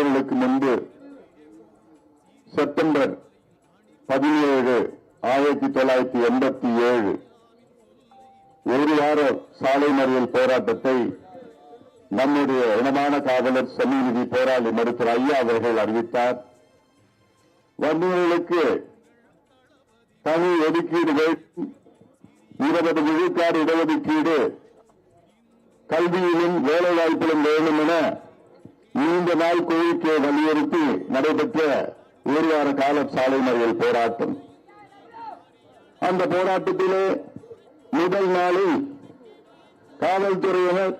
ஆண்டுகளுக்கு முன்பு செப்டம்பர் பதினேழு ஆயிரத்தி தொள்ளாயிரத்தி எண்பத்தி ஏழு ஒரு வார சாலை மறியல் போராட்டத்தை நம்முடைய இனமான காவலர் சமீநிதி போராளி மருத்துவர் ஐயா அவர்கள் அறிவித்தார். வன்னியர்களுக்கு தனி ஒதுக்கீடுகள் இருபது விழுக்காடு இடஒதுக்கீடு கல்வியிலும் வேலை வாய்ப்பிலும் வேண்டும் என நீண்ட நாள் கோரிக்கையை வலியுறுத்தி நடைபெற்ற ஒரு வார கால சாலை மறியல் போராட்டம். அந்த போராட்டத்திலே முதல் நாளில் காவல்துறையினர்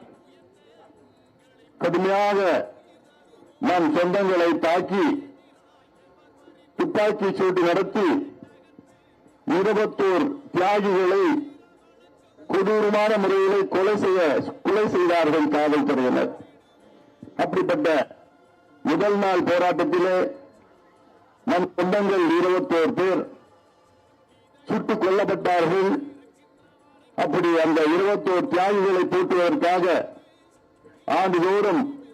கடுமையாக நம் சொந்தங்களை தாக்கி துப்பாக்கி சூட்டு நடத்தி இருபத்தோர் தியாகிகளை கொடூரமான முறையிலே கொலை செய்ய கொலை செய்தார்கள் காவல்துறையினர். அப்படிப்பட்ட முதல் நாள் போராட்டத்திலே நம் சொந்தங்கள் இருபத்தோர் பேர் சுட்டுக் கொல்லப்பட்டார்கள். அப்படி அந்த இருபத்தோர் தியாகிகளை போற்றுவதற்காக ஆண்டுதோறும்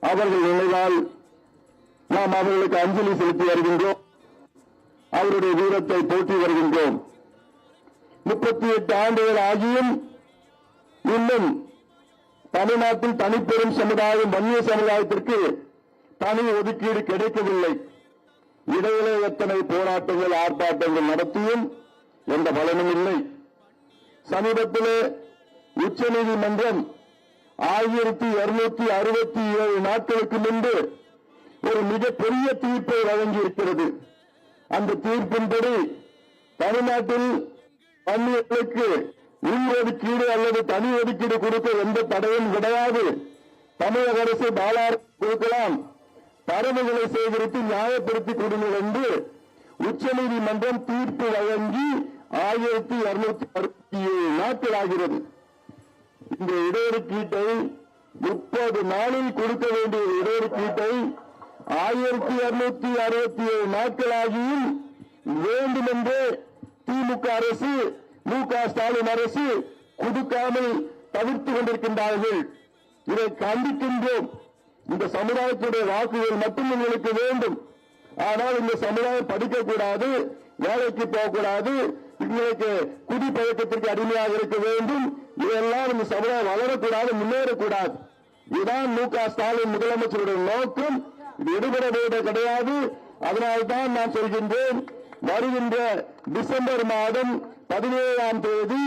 அவர்கள் நினைவால் நாம் அவர்களுக்கு அஞ்சலி செலுத்தி வருகின்றோம். அவருடைய வீரத்தை போற்றி வருகின்றோம். முப்பத்தி எட்டு ஆண்டுகள் ஆகியும் இன்னும் தமிழ்நாட்டில் தனிப்பெரும் சமுதாயம் வன்னிய சமுதாயத்திற்கு தனி ஒதுக்கீடு கிடைக்கவில்லை. இடையிலே எத்தனை போராட்டங்கள் ஆர்ப்பாட்டங்கள் நடத்தியும் எந்த பலனும் இல்லை. சமீபத்திலே உச்சநீதிமன்றம் ஆயிரத்தி இருநூத்தி அறுபத்தி ஏழு நாட்களுக்கு முன்பு ஒரு மிகப்பெரிய தீர்ப்பை வழங்கியிருக்கிறது. அந்த தீர்ப்பின்படி தமிழ்நாட்டில் பள்ளிகளுக்கு உள்ஒதுக்கீடு அல்லது தனி ஒதுக்கீடு கொடுக்க எந்த தடையும் கிடையாது. தமிழக அரசு பாலார் கொடுக்கலாம். தரவுகளை சேகரித்து நியாயப்படுத்தி கொடுங்கள் என்று உச்சநீதிமன்றம் தீர்ப்பு வழங்கி ஆயிரத்தி இருநூத்தி அறுபத்தி ஏழு நாட்கள் ஆகிறது இந்த இடஒதுக்கீட்டை முப்பது நாளில் கொடுக்க வேண்டிய இடஒதுக்கீட்டை ஆயிரத்தி இருநூத்தி அறுபத்தி ஏழு நாட்களாகியும் வேண்டுமென்றே திமுக அரசு மு க ஸ்டாலின் அரசு கொடுக்காமல் தவிர்த்து கொண்டிருக்கின்றார்கள். இதை கண்டிக்கின்றோம். இந்த சமுதாயத்துடைய வாக்குகள் மட்டும் உங்களுக்கு வேண்டும். ஆனால் இந்த சமுதாயம் படிக்கக்கூடாது வேலைக்கு போகக்கூடாது இன்றைக்கு குடிப்பழக்கத்திற்கு அடிமையாக இருக்க வேண்டும். இதெல்லாம் இந்த சமுதாயம் வளரக்கூடாது முன்னேறக்கூடாது. இதுதான் மு க ஸ்டாலின் முதலமைச்சருடைய நோக்கம். இது எடுபட கிடையாது. அதனால்தான் நான் சொல்கின்றேன் வருகின்ற டிசம்பர் மாதம் பதினேழாம் தேதி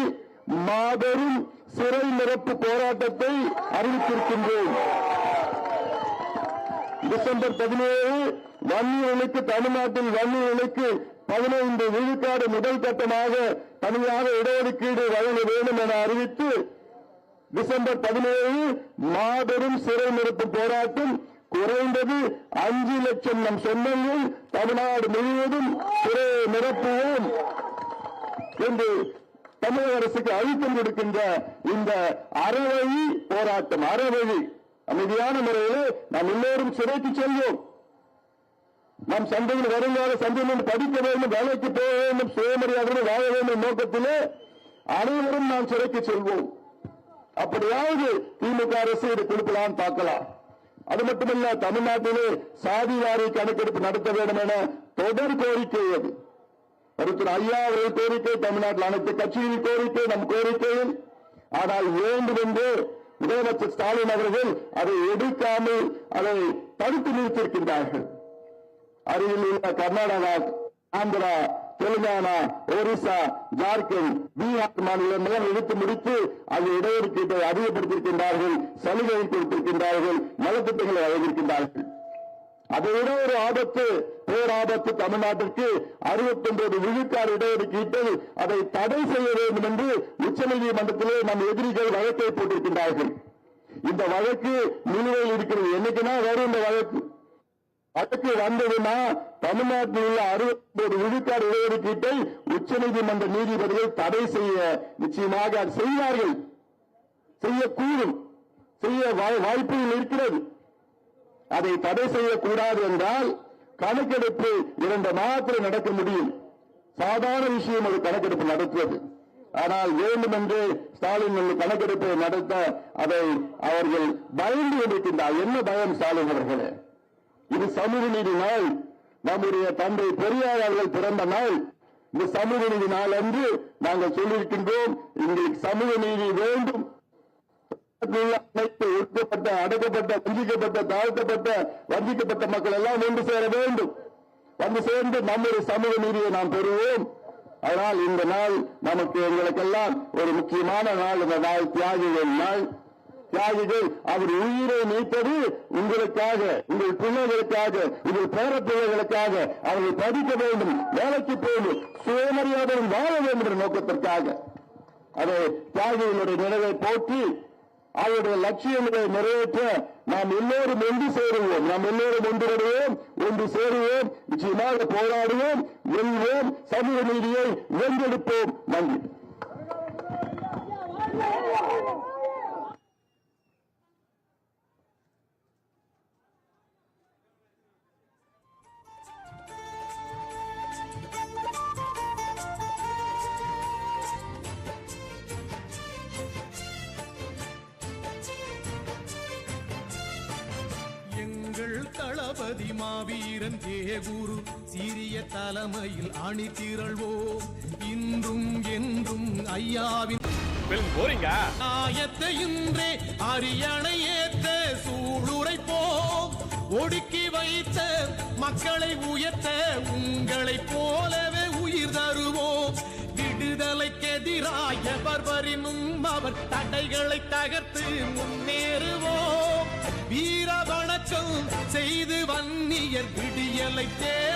மாபெரும் சிறை நிரப்பு போராட்டத்தை அறிவித்திருக்கின்றோம். டிசம்பர் பதினேழு வன்னியர்களுக்கு தமிழ்நாட்டில் வன்னியர்களுக்கு பதினைந்து விழுக்காடு முதல் கட்டமாக தனியாக இடஒதுக்கீடு வழங்க வேண்டும் என அறிவித்து டிசம்பர் பதினேழு மாபெரும் சிறை நிரப்பு போராட்டம் குறைந்தது அஞ்சு லட்சம் நம் சொந்தங்கள் தமிழ்நாடு முழுவதும் சிறை நிரப்புவோம் என்று தமிழக அரசுக்கு அழுத்தம் கொடுக்கின்ற இந்த அறவழி போராட்டம் அறவழி. அமைதியான முறையில் நாம் எல்லோரும் சிறைக்கு செல்வோம். நம் சந்தையில் வருங்கால சந்தையில் படிக்க வேண்டும் வேலைக்கு போக வேண்டும் சுயமரியாதையோடு வாழ வேண்டும் நோக்கத்திலே அனைவரும் நாம் சிறைக்கு செல்வோம். அப்படியாவது திமுக அரசு இது கொடுக்கலாம் பார்க்கலாம். அது மட்டுமல்ல தமிழ்நாட்டிலே சாதி வாரி கணக்கெடுப்பு நடத்த வேண்டும் என தொடர் கோரிக்கை அது. மருத்துவர் ஐயா அவர்கள் கோரிக்கை தமிழ்நாட்டில் அனைத்து கட்சியின் கோரிக்கை நம் கோரிக்கையும். ஆனால் வேண்டும் என்று முதலமைச்சர் ஸ்டாலின் அவர்கள் அதை எடுக்காமல் அதை தடுத்து நிறுத்தியிருக்கின்றார்கள். அருகில் உள்ள கர்நாடகா ஆந்திரா தெலுங்கானா ஒரிசா ஜார்க்கண்ட் பீகார் மாநிலங்களும் எடுத்து முடித்து அந்த இடஒதுக்கீட்டை அதிகப்படுத்தியிருக்கின்றார்கள் சலுகை கொடுத்திருக்கின்றார்கள் நலத்திட்டங்களை வழங்கியிருக்கின்றார்கள். அதை விட ஒரு ஆபத்து பேராபத்து தமிழ்நாட்டிற்கு அறுபத்தி ஒன்பது விழுக்காடு இடஒதுக்கீட்டை அதை தடை செய்ய வேண்டும் என்று உச்சநீதிமன்றத்திலே நம் எதிரிகள் வழக்கை போட்டிருக்கின்றார்கள். இந்த வழக்கு நிலுவையில் இருக்கிறது. என்னைக்குன்னா வரும் இந்த வழக்கு. வழக்கு வந்ததுன்னா தமிழ்நாட்டில் உள்ள அறுபத்தி விழுக்காடு இடஒதுக்கீட்டை உச்சநீதிமன்ற நீதிபதிகள் தடை செய்ய நிச்சயமாக அது செய்வார்கள். செய்யக்கூடும். செய்ய வாய்- வாய்ப்புகள் இருக்கிறது. அதை தடை செய்யக்கூடாது என்றால் கணக்கெடுப்பு இரண்டு மாதத்தில் நடக்க முடியும். சாதாரண விஷயம் அது கணக்கெடுப்பு நடத்துவது ஆனால் வேண்டுமென்று ஸ்டாலின் இந்த கணக்கெடுப்பை நடத்த அதை அவர்கள் பயந்து கொண்டிருக்கின்றார். என்ன பயம் ஸ்டாலின் அவர்களே? இது சமூக நீதி நாள். நம்முடைய தந்தை பெரியார் அவர்கள் பிறந்த நாள். இந்த சமூக நீதி நாள் என்று நாங்கள் சொல்லியிருக்கின்றோம் எங்களுக்கு சமூக நீதி வேண்டும். ஒடுக்கப்பட்ட அடக்கப்பட்ட வஞ்சிக்கப்பட்ட தாழ்த்தப்பட்ட வஞ்சிக்கப்பட்ட மக்கள் எல்லாம் ஒன்று சேர வேண்டும். வந்து சேர்ந்து நம்முடைய சமூக நீதியை நாம் பெறுவோம். ஆனால் இந்த நாள் நமக்கு எங்களுக்கெல்லாம் ஒரு முக்கியமான நாள். இந்த நாள் தியாகிகள் நாள். தியாகிகள் அவர் உயிரை நீப்பது உங்களுக்காக உங்கள் பிள்ளைகளுக்காக உங்கள் பேர பிள்ளைகளுக்காக அவர்கள் படிக்க வேண்டும் வேலைக்கு போகணும் சுயமரியாதையும் வாழ வேண்டும் என்ற நோக்கத்திற்காக. அதை தியாகிகளுடைய நினைவை போற்றி அவருடைய லட்சியங்களை நிறைவேற்ற நாம் எல்லோரும் ஒன்று சேருவோம். நாம் எல்லோரும் ஒன்றிடுவோம் ஒன்று சேருவோம் நிச்சயமாக போராடுவோம் வெல்வோம் சமூக நீதியை வென்றெடுப்போம். நன்றி. தளபதி மாவீரன் தேகுரு சீரிய தலைமையில் அணி திரள்வோம். இன்றும் என்றும் ஐயாவின் ஆயத்தை இன்றே அரியணை ஏத்த சூளுரைப்போம் ஒடுக்கி வைத்த மக்களை உயர்த்த உங்களைப் போலவே உயிர் தருவோம். விடுதலைக்கெதிராய பர்வரினும் அவர் தடைகளை தகர்த்து முன்னேறுவோம். விடியலை தே